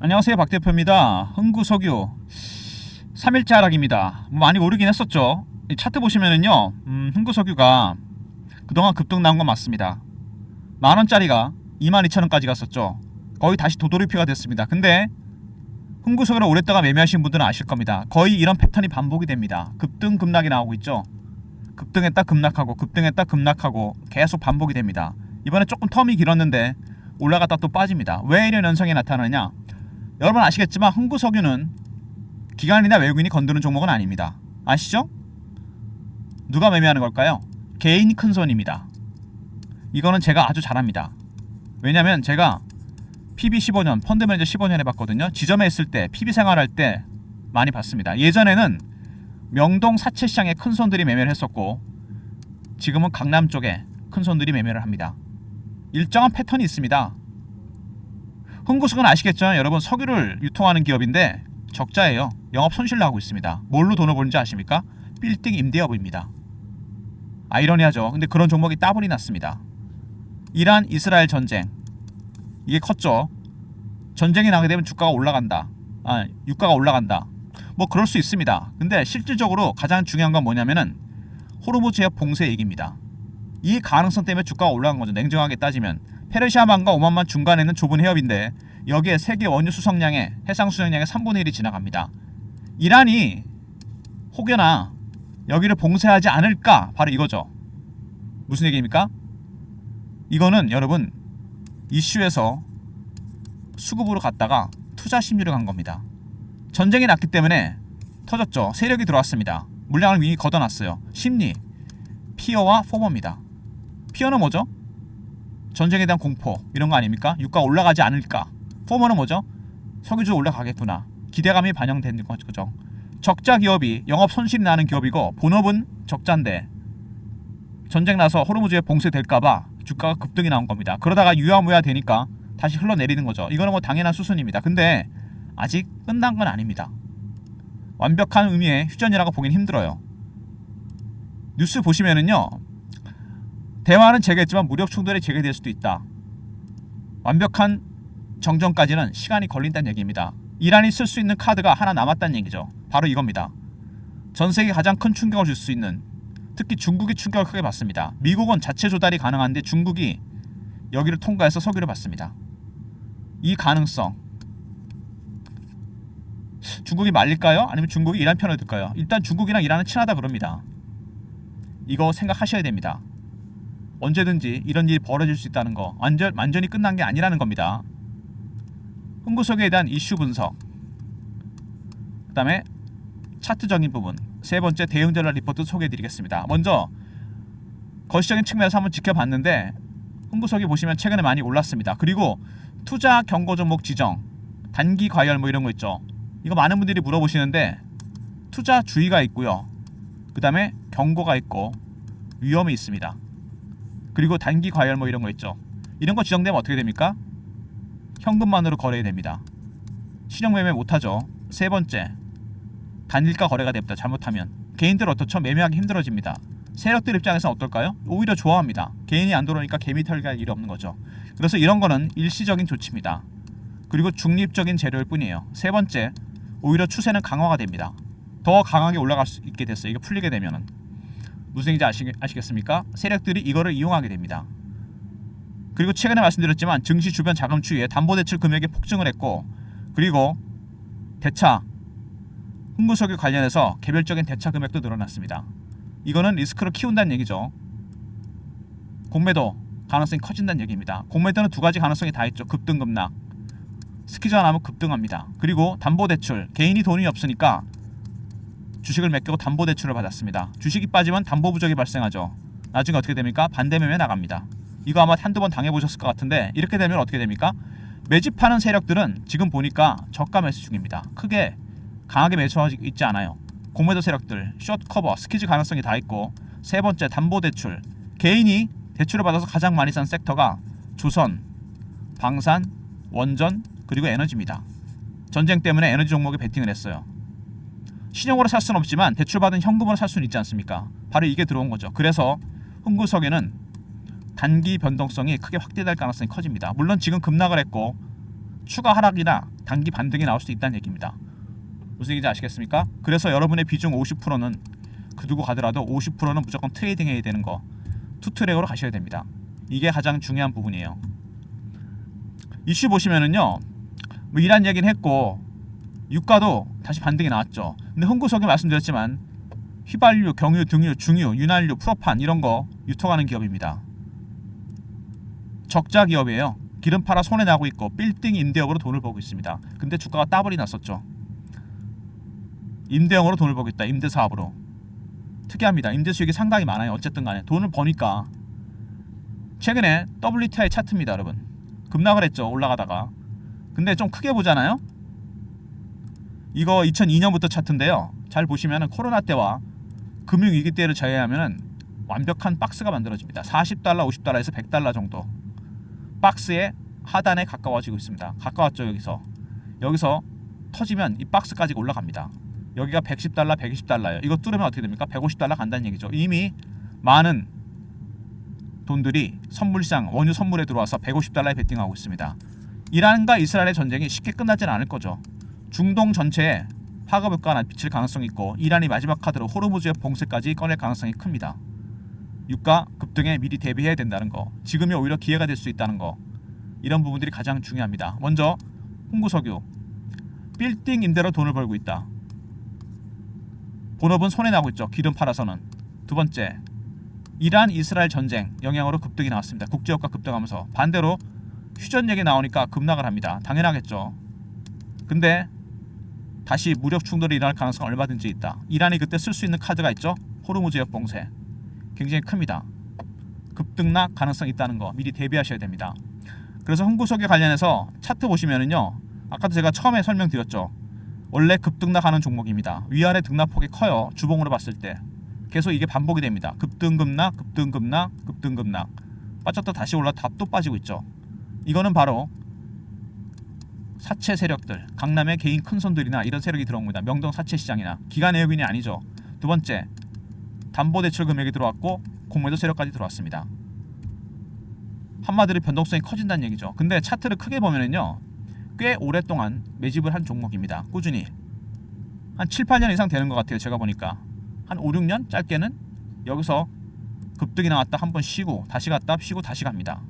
안녕하세요 박 대표입니다. 흥구 석유 3일째 하락입니다. 뭐 많이 오르긴 했었죠. 이 차트 보시면은요, 음, 흥구 석유가 그동안 급등 나온 건 맞습니다. 만 원짜리가 22,000원까지 갔었죠. 거의 다시 도돌이표가 됐습니다. 근데 흥구 석유를 오랫동안 매매하신 분들은 아실 겁니다. 거의 이런 패턴이 반복이 됩니다. 급등 급락이 나오고 있죠. 급등했다 급락하고 급등했다 급락하고 계속 반복이 됩니다. 이번에 조금 텀이 길었는데 올라갔다 또 빠집니다. 왜 이런 현상이 나타나느냐? 여러분 아시겠지만 흥구석유는 기관이나 외국인이 건드는 종목은 아닙니다. 아시죠? 누가 매매하는 걸까요? 개인 큰 손입니다. 이거는 제가 아주 잘합니다. 왜냐면 제가 PB 15년, 펀드 매니저 15년 해봤거든요. 지점에 있을 때, PB 생활할 때 많이 봤습니다. 예전에는 명동 사채 시장에 큰 손들이 매매를 했었고 지금은 강남 쪽에 큰 손들이 매매를 합니다. 일정한 패턴이 있습니다. 흥구석은 아시겠죠? 여러분 석유를 유통하는 기업인데 적자예요. 영업 손실 나고 있습니다. 뭘로 돈을 버는지 아십니까? 빌딩 임대업입니다. 아이러니하죠. 근데 그런 종목이 따블이 났습니다. 이란 이스라엘 전쟁 이게 컸죠. 전쟁이 나게 되면 주가가 올라간다. 아, 유가가 올라간다. 뭐 그럴 수 있습니다. 근데 실질적으로 가장 중요한 건 뭐냐면은 호르무즈 해협 봉쇄 얘기입니다. 이 가능성 때문에 주가가 올라간 거죠. 냉정하게 따지면 페르시아만과 오만만 중간에 있는 좁은 해협인데 여기에 세계 원유 수송량의 해상 수송량의 3분의 1이 지나갑니다. 이란이 혹여나 여기를 봉쇄하지 않을까 바로 이거죠. 무슨 얘기입니까? 이거는 여러분 이슈에서 수급으로 갔다가 투자 심리로 간 겁니다. 전쟁이 났기 때문에 터졌죠. 세력이 들어왔습니다. 물량을 미리 걷어놨어요. 심리, 피어와 포머입니다. 피어는 뭐죠? 전쟁에 대한 공포 이런 거 아닙니까? 유가 올라가지 않을까? 포머는 뭐죠? 석유주 올라가겠구나. 기대감이 반영된 거죠. 적자 기업이 영업 손실이 나는 기업이고 본업은 적자인데 전쟁 나서 호르무즈에 봉쇄될까봐 주가가 급등이 나온 겁니다. 그러다가 유야무야 되니까 다시 흘러내리는 거죠. 이거는 뭐 당연한 수순입니다. 근데 아직 끝난 건 아닙니다. 완벽한 의미의 휴전이라고 보긴 힘들어요. 뉴스 보시면은요. 대화는 재개했지만 무력 충돌이 재개될 수도 있다. 완벽한 정전까지는 시간이 걸린다는 얘기입니다. 이란이 쓸 수 있는 카드가 하나 남았다는 얘기죠. 바로 이겁니다. 전 세계 가장 큰 충격을 줄 수 있는 특히 중국이 충격을 크게 받습니다. 미국은 자체 조달이 가능한데 중국이 여기를 통과해서 석유를 받습니다. 이 가능성 중국이 말릴까요? 아니면 중국이 이란 편을 들까요? 일단 중국이랑 이란은 친하다 그럽니다. 이거 생각하셔야 됩니다. 언제든지 이런 일이 벌어질 수 있다는 거 완전 완전히 끝난 게 아니라는 겁니다. 흥구석에 대한 이슈 분석. 그 다음에 차트적인 부분. 세 번째 대응 전략 리포트 소개해드리겠습니다. 먼저 거시적인 측면에서 한번 지켜봤는데 흥구석이 보시면 최근에 많이 올랐습니다. 그리고 투자 경고 종목 지정, 단기 과열 뭐 이런 거 있죠. 이거 많은 분들이 물어보시는데 투자 주의가 있고요. 그 다음에 경고가 있고 위험이 있습니다. 그리고 단기 과열 뭐 이런 거 있죠. 이런 거 지정되면 어떻게 됩니까? 현금만으로 거래해야 됩니다. 신용 매매 못하죠. 세 번째, 단일가 거래가 됩니다. 잘못하면 개인들 어떻죠? 매매하기 힘들어집니다. 세력들 입장에서 어떨까요? 오히려 좋아합니다. 개인이 안 들어오니까 개미 털갈 일이 없는 거죠. 그래서 이런 거는 일시적인 조치입니다. 그리고 중립적인 재료일 뿐이에요. 세 번째, 오히려 추세는 강화가 됩니다. 더 강하게 올라갈 수 있게 됐어요. 이게 풀리게 되면은 무슨 얘기인지 아시, 아시겠습니까? 세력들이 이거를 이용하게 됩니다. 그리고 최근에 말씀드렸지만 증시 주변 자금 추이에 담보대출 금액이 폭증을 했고 그리고 대차 흥구석유 관련해서 개별적인 대차 금액도 늘어났습니다. 이거는 리스크를 키운다는 얘기죠. 공매도 가능성이 커진다는 얘기입니다. 공매도는 두 가지 가능성이 다 있죠. 급등 급락. 스키즈 안 하면 급등합니다. 그리고 담보대출 개인이 돈이 없으니까 주식을 맡기고 담보 대출을 받았습니다. 주식이 빠지면 담보 부족이 발생하죠. 나중에 어떻게 됩니까? 반대매매 나갑니다. 이거 아마 한두 번 당해보셨을 것 같은데 이렇게 되면 어떻게 됩니까? 매집하는 세력들은 지금 보니까 저가 매수 중입니다. 크게 강하게 매수하고 있지 않아요. 공매도 세력들, 숏 커버, 스키즈 가능성이 다 있고 세 번째 담보 대출 개인이 대출을 받아서 가장 많이 산 섹터가 조선, 방산, 원전 그리고 에너지입니다. 전쟁 때문에 에너지 종목에 베팅을 했어요. 신용으로 살 수는 없지만 대출받은 현금으로 살 수는 있지 않습니까? 바로 이게 들어온 거죠. 그래서 흥구석에는 단기 변동성이 크게 확대될 가능성이 커집니다. 물론 지금 급락을 했고 추가 하락이나 단기 반등이 나올 수도 있다는 얘기입니다. 무슨 얘기인지 아시겠습니까? 그래서 여러분의 비중 50%는 그 두고 가더라도 50%는 무조건 트레이딩 해야 되는 거 투트랙으로 가셔야 됩니다. 이게 가장 중요한 부분이에요. 이슈 보시면은요. 뭐 이란 얘기는 했고 유가도 다시 반등이 나왔죠. 근데 흥구석에 말씀드렸지만 휘발유, 경유, 등유, 중유, 윤활유, 프로판 이런 거 유통하는 기업입니다. 적자 기업이에요. 기름 팔아 손해 나고 있고 빌딩 임대업으로 돈을 벌고 있습니다. 근데 주가가 따블이 났었죠. 임대형으로 돈을 벌고 있다. 임대 사업으로. 특이합니다. 임대 수익이 상당히 많아요. 어쨌든 간에 돈을 버니까 최근에 WTI 차트입니다, 여러분. 급락을 했죠. 올라가다가. 근데 좀 크게 보잖아요. 이거 2002년부터 차트인데요. 잘 보시면은 코로나 때와 금융 위기 때를 제외하면은 완벽한 박스가 만들어집니다. 40달러, 50달러에서 100달러 정도. 박스의 하단에 가까워지고 있습니다. 가까웠죠, 여기서. 여기서 터지면 이 박스까지 올라갑니다. 여기가 110달러, 120달러예요. 이거 뚫으면 어떻게 됩니까? 150달러 간다는 얘기죠. 이미 많은 돈들이 선물시장 원유 선물에 들어와서 150달러에 베팅하고 있습니다. 이란과 이스라엘의 전쟁이 쉽게 끝나지는 않을 거죠. 중동 전체에 파급 효과가 비칠 가능성이 있고 이란이 마지막 카드로 호르무즈의 봉쇄까지 꺼낼 가능성이 큽니다. 유가 급등에 미리 대비해야 된다는 거, 지금이 오히려 기회가 될 수 있다는 거, 이런 부분들이 가장 중요합니다. 먼저 홍구석유 빌딩 임대로 돈을 벌고 있다. 본업은 손해 나고 있죠. 기름 팔아서는. 두 번째, 이란 이스라엘 전쟁 영향으로 급등이 나왔습니다. 국제유가 급등하면서 반대로 휴전 얘기 나오니까 급락을 합니다. 당연하겠죠. 근데 다시 무력 충돌이 일어날 가능성은 얼마든지 있다. 이란이 그때 쓸 수 있는 카드가 있죠. 호르무즈 역 봉쇄. 굉장히 큽니다. 급등락 가능성이 있다는 거 미리 대비하셔야 됩니다. 그래서 흥구석에 관련해서 차트 보시면은요. 아까도 제가 처음에 설명드렸죠. 원래 급등락하는 종목입니다. 위아래 등락폭이 커요. 주봉으로 봤을 때. 계속 이게 반복이 됩니다. 급등급락, 급등급락, 급등급락. 빠졌다 다시 올라 다 또 빠지고 있죠. 이거는 바로 사채 세력들, 강남의 개인 큰 손들이나 이런 세력이 들어옵니다. 명동 사채 시장이나 기관 외국인이 아니죠. 두 번째, 담보 대출 금액이 들어왔고 공매도 세력까지 들어왔습니다. 한마디로 변동성이 커진다는 얘기죠. 근데 차트를 크게 보면은요, 꽤 오랫동안 매집을 한 종목입니다. 꾸준히 한 7, 8년 이상 되는 것 같아요. 제가 보니까 한 5, 6년 짧게는 여기서 급등이 나왔다 한 번 쉬고 다시 갔다 쉬고 다시 갑니다.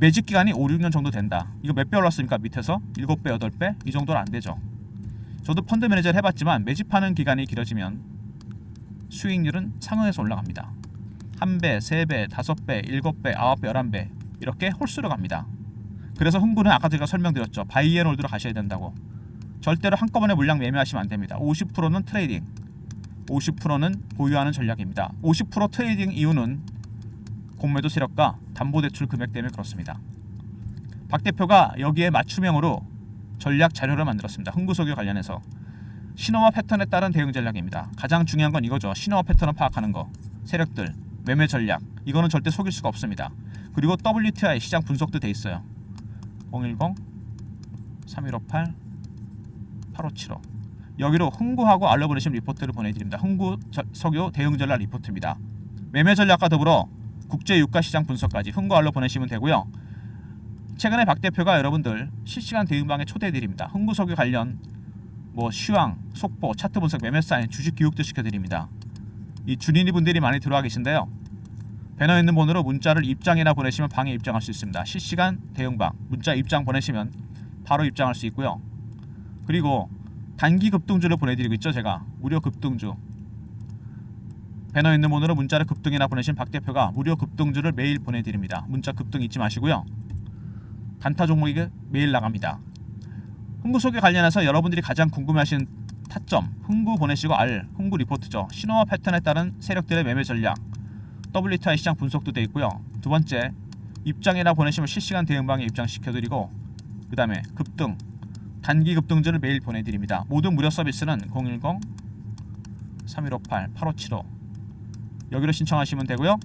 매집 기간이 5, 6년 정도 된다. 이거 몇 배 올랐습니까? 밑에서 7배, 8배 이 정도는 안 되죠. 저도 펀드 매니저를 해봤지만 매집하는 기간이 길어지면 수익률은 상응해서 올라갑니다. 한 배, 세 배, 다섯 배, 일곱 배, 아홉 배, 열한 배 이렇게 홀수로 갑니다. 그래서 흥구는 아까 제가 설명드렸죠. 바이앤홀드로 가셔야 된다고. 절대로 한꺼번에 물량 매매하시면 안 됩니다. 50%는 트레이딩, 50%는 보유하는 전략입니다. 50% 트레이딩 이유는 공매도 세력과 담보대출 금액 때문에 그렇습니다. 박 대표가 여기에 맞춤형으로 전략 자료를 만들었습니다. 흥구석유 관련해서 신호와 패턴에 따른 대응 전략입니다. 가장 중요한 건 이거죠. 신호와 패턴을 파악하는 거. 세력들, 매매 전략. 이거는 절대 속일 수가 없습니다. 그리고 WTI 시장 분석도 돼 있어요. 010 3158 8575 여기로 흥구하고 알려보내신 리포트를 보내드립니다. 흥구 저- 석유 대응 전략 리포트입니다. 매매 전략과 더불어 국제 유가 시장 분석까지 흥구 알려 보내시면 되고요. 최근에 박 대표가 여러분들 실시간 대응방에 초대해드립니다. 흥구 석유 관련 뭐 시황, 속보, 차트 분석, 매매 사인, 주식 교육도 시켜드립니다. 이 주린이 분들이 많이 들어와 계신데요. 배너 있는 번호로 문자를 입장이나 보내시면 방에 입장할 수 있습니다. 실시간 대응방 문자 입장 보내시면 바로 입장할 수 있고요. 그리고 단기 급등주를 보내드리고 있죠 제가 무료 급등주 배너 있는 번호로 문자를 급등이나 보내신 박 대표가 무료 급등주를 매일 보내드립니다. 문자 급등 잊지 마시고요. 단타 종목이 매일 나갑니다. 흥구 속에 관련해서 여러분들이 가장 궁금해하시는 타점 흥구 보내시고 알 흥구 리포트죠. 신호와 패턴에 따른 세력들의 매매 전략 WTI 시장 분석도 돼 있고요. 두 번째 입장이나 보내시면 실시간 대응방에 입장시켜드리고 그 다음에 급등 단기 급등주를 매일 보내드립니다. 모든 무료 서비스는 010 3158 8575 여기로 신청하시면 되고요.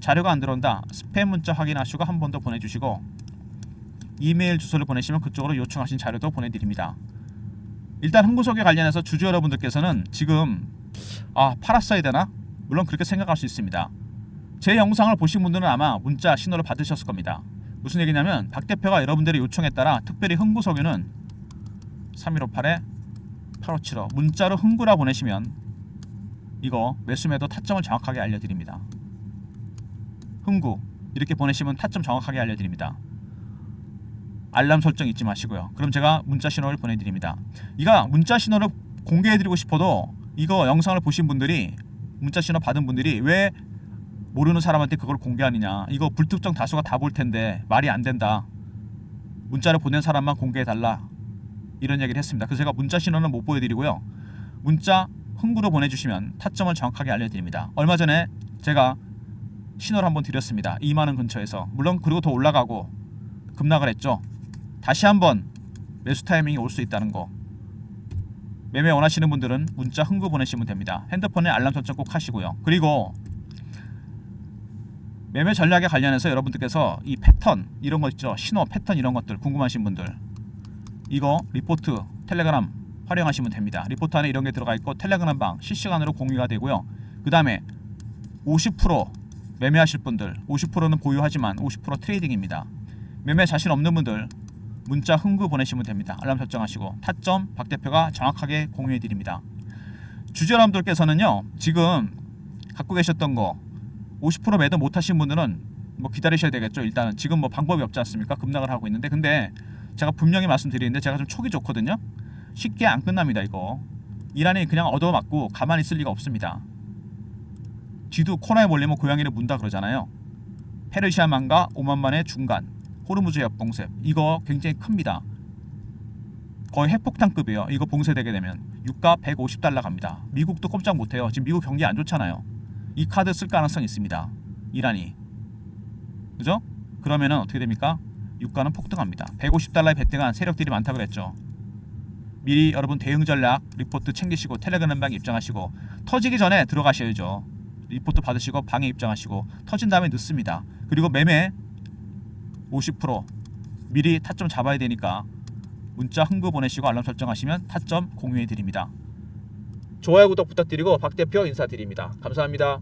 자료가 안 들어온다. 스팸 문자 확인하시고 한 번 더 보내주시고 이메일 주소를 보내시면 그쪽으로 요청하신 자료도 보내드립니다. 일단 흥구석에 관련해서 주주 여러분들께서는 지금 아 팔았어야 되나? 물론 그렇게 생각할 수 있습니다. 제 영상을 보신 분들은 아마 문자 신호를 받으셨을 겁니다. 무슨 얘기냐면 박 대표가 여러분들의 요청에 따라 특별히 흥구 석유는 3158에 8575 문자로 흥구라 보내시면 이거 매수매도 타점을 정확하게 알려드립니다. 흥구 이렇게 보내시면 타점 정확하게 알려드립니다. 알람 설정 잊지 마시고요. 그럼 제가 문자 신호를 보내드립니다. 이가 문자 신호를 공개해드리고 싶어도 이거 영상을 보신 분들이 문자 신호 받은 분들이 왜 모르는 사람한테 그걸 공개하느냐 이거 불특정 다수가 다 볼 텐데 말이 안 된다 문자를 보낸 사람만 공개해 달라 이런 얘기를 했습니다 그래서 제가 문자 신호는 못 보여드리고요 문자 흥구로 보내주시면 타점을 정확하게 알려드립니다. 얼마 전에 제가 신호를 한번 드렸습니다. 2만원 근처에서. 물론 그리고 더 올라가고 급락을 했죠. 다시 한번 매수 타이밍이 올 수 있다는 거. 매매 원하시는 분들은 문자 흥구 보내시면 됩니다. 핸드폰에 알람 설정 꼭 하시고요. 그리고 매매 전략에 관련해서 여러분들께서 이 패턴 이런 거 있죠. 신호 패턴 이런 것들 궁금하신 분들. 이거 리포트 텔레그램 활용하시면 됩니다 리포트 안에 이런 게 들어가 있고 텔레그램 방 실시간으로 공유가 되고요 그 다음에 50% 매매하실 분들 50%는 보유하지만 50% 트레이딩입니다 매매 자신 없는 분들 문자 흥구 보내시면 됩니다 알람 설정하시고 타점 박 대표가 정확하게 공유해 드립니다 주저람들께서는요 지금 갖고 계셨던 거 50% 매도 못 하신 분들은 뭐 기다리셔야 되겠죠. 일단은 지금 뭐 방법이 없지 않습니까? 급락을 하고 있는데 근데 제가 분명히 말씀드리는데 제가 좀 촉이 좋거든요. 쉽게 안 끝납니다, 이거. 이란이 그냥 얻어맞고 가만히 있을 리가 없습니다. 쥐도 코너에 몰리면 고양이를 문다 그러잖아요. 페르시아만과 오만만의 중간, 호르무즈 협 봉쇄 이거 굉장히 큽니다. 거의 핵폭탄급이에요. 이거 봉쇄되게 되면 유가 150달러 갑니다. 미국도 꼼짝 못해요. 지금 미국 경기 안 좋잖아요. 이 카드 쓸 가능성이 있습니다. 이란이. 그죠? 그러면은 어떻게 됩니까? 유가는 폭등합니다. 150달러에 베팅한 세력들이 많다 그랬죠. 미리 여러분 대응 전략 리포트 챙기시고 텔레그램 방에 입장하시고 터지기 전에 들어가셔야죠. 리포트 받으시고 방에 입장하시고 터진 다음에 늦습니다. 그리고 매매 50% 미리 타점 잡아야 되니까 문자 흥구 보내시고 알람 설정하시면 타점 공유해 드립니다. 좋아요 구독 부탁드리고 박 대표 인사드립니다. 감사합니다.